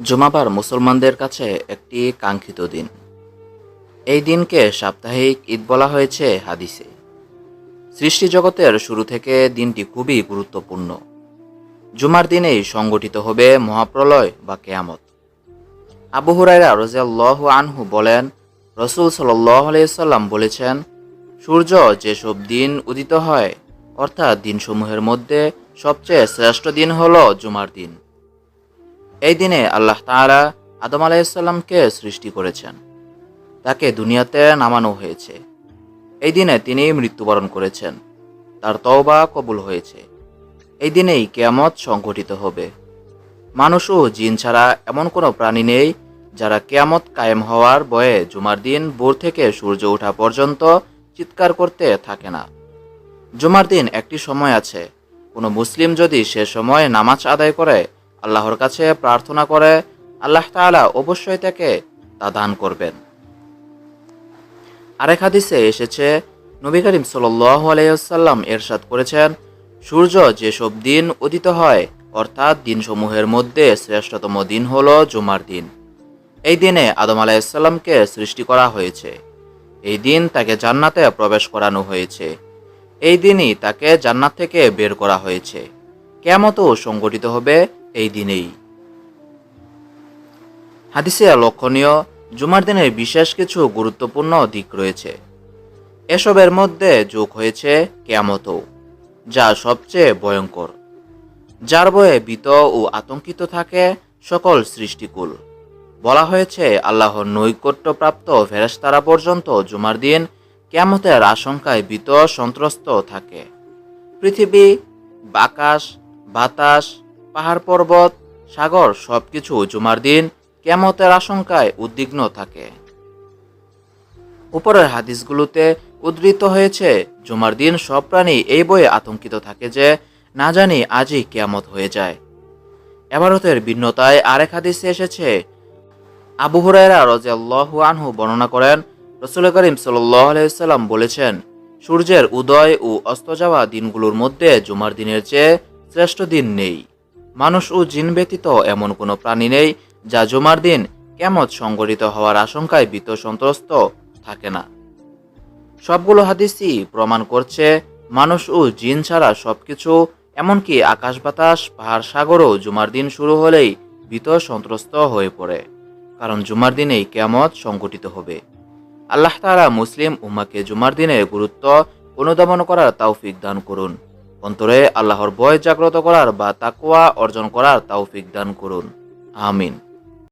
জুমাবার মুসলমানদের কাছে একটি কাঙ্ক্ষিত দিন। এই দিনকে সাপ্তাহিক ঈদ বলা হয়েছে হাদিসে। সৃষ্টি জগতের শুরু থেকে দিনটি খুবই গুরুত্বপূর্ণ। জুমার দিনেই সংগঠিত হবে মহাপ্রলয় বা কেয়ামত। আবু হুরাইরা রাজিয়াল্লাহু আনহু বলেন, রসুল আলাইসাল্লাম বলেছেন, সূর্য যেসব দিন উদিত হয়, অর্থাৎ দিনসমূহের মধ্যে সবচেয়ে শ্রেষ্ঠ দিন হল জুমার দিন। এই দিনে আল্লাহ তাআলা আদম আলাইসাল্লামকে সৃষ্টি করেছেন। তাকে দুনিয়াতে নামানো হয়েছে। এই দিনে তিনি মৃত্যুবরণ করেছেন। তার তওবা কবুল হয়েছে। এই দিনেই কেয়ামত সংঘটিত হবে। মানুষ ও জিন ছাড়া এমন কোনো প্রাণী নেই যারা কেয়ামত কায়েম হওয়ার বয়ে জুমার দিন ভোর থেকে সূর্য ওঠা পর্যন্ত চিৎকার করতে থাকে না। জুমার দিন একটি সময় আছে। কোনো মুসলিম যদি সে সময় নামাজ আদায় করে আল্লাহর কাছে প্রার্থনা করে, আল্লাহ তাআলা অবশ্যই তাকে তা দান করবেন। আরেক হাদিসে এসেছে, নবী করিম আলাইসাল্লাম এরশাদ করেছেন, সূর্য যেসব দিন উদিত হয়, অর্থাৎ দিনসমূহের মধ্যে শ্রেষ্ঠতম দিন হল জুমার দিন। এই দিনে আদম আলাইসাল্লামকে সৃষ্টি করা হয়েছে। এই দিন তাকে জান্নাতে প্রবেশ করানো হয়েছে। এই দিনই তাকে জান্নাত থেকে বের করা হয়েছে। কেমতও সংগঠিত হবে এই দিনেই। হাদিসে লক্ষণীয় জুমার দিনের বিশেষ কিছু গুরুত্বপূর্ণ দিক রয়েছে। এসবের মধ্যে যোগ হয়েছে কেয়ামতও, যা সবচেয়ে ভয়ঙ্কর। যার বয়ে ভীত ও আতঙ্কিত থাকে সকল সৃষ্টিকুল। বলা হয়েছে, আল্লাহর নৈকট্যপ্রাপ্ত ফেরেশতারা পর্যন্ত জুমার দিন কেয়ামতের আশঙ্কায় ভীত, সন্ত্রস্ত থাকে। পৃথিবী বাকাশ বাতাস পাহাড় পর্বত, সাগর, সবকিছু জুমার দিন কেয়ামতের আশঙ্কায় উদ্বিগ্ন থাকে। উপরের হাদিসগুলোতে উদ্ধৃত হয়েছে, জুমার দিন সব প্রাণী এই বইয়ে আতঙ্কিত থাকে যে, না জানি আজই কেয়ামত হয়ে যায়। এবারতের ভিন্নতায় আরেক হাদিসে এসেছে, আবু হুরায়রা রাজিয়াল্লাহু আনহু বর্ণনা করেন রসুল করিম আলাইসাল্লাম বলেছেন, সূর্যের উদয় ও অস্ত যাওয়া দিনগুলোর মধ্যে জুমার দিনের চেয়ে শ্রেষ্ঠ দিন নেই। মানুষ ও জিন ব্যতীত এমন কোনো প্রাণী নেই যা জুমার দিন কেমত সংগঠিত হওয়ার আশঙ্কায় ভীত সন্ত্রস্ত থাকে না। সবগুলো হাদিসই প্রমাণ করছে মানুষ ও জিন ছাড়া সবকিছু, এমনকি আকাশ বাতাস, পাহাড় সাগরও জুমার দিন শুরু হলেই ভীত সন্ত্রস্ত হয়ে পড়ে, কারণ জুমার দিনেই কেমত সংগঠিত হবে। আল্লাহ তাআলা মুসলিম উম্মাকে জুমার দিনের গুরুত্ব অনুধাবন করার তৌফিক দান করুন। অন্তরে আল্লাহর ভয় জাগ্রত করার বা তাকুয়া অর্জন করার তাওফিক দান করুন। আমিন।